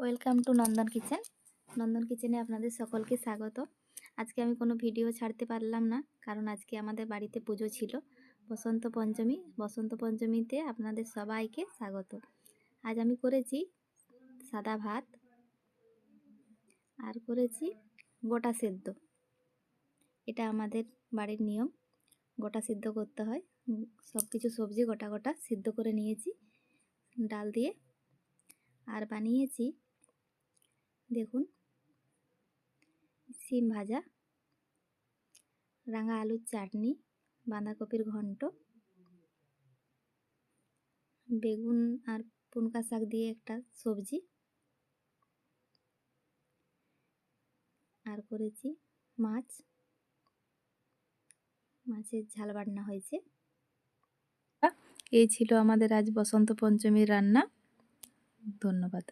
Welcome to Nandan kitchen. নন্দন কিচেনে আপনাদের সকলকে স্বাগত। আজকে আমি কোনো ভিডিও ছাড়তে পারলাম না, কারণ আজকে আমাদের বাড়িতে পুজো ছিল। বসন্ত পঞ্চমী, বসন্ত পঞ্চমীতে আপনাদের সবাইকে স্বাগত। আজ আমি করেছি সাদা ভাত আর করেছি গোটা সেদ্ধ। এটা আমাদের বাড়ির নিয়ম, গোটা সিদ্ধ করতে হয়। সব কিছু সবজি গোটা গোটা সিদ্ধ করে নিয়েছি, ডাল দিয়ে। আর বানিয়েছি দেখুন। সিম ভাজা, রাঙা আলুর চাটনি, বাঁধাকপির ঘন্ট, বেগুন আর পুনকা শাক দিয়ে একটা সবজি। আর করেছি মাছ। মাছের ঝাল বান্না হয়েছে। এই ছিল আমাদের আজ বসন্ত পঞ্চমীর রান্না। ধন্যবাদ।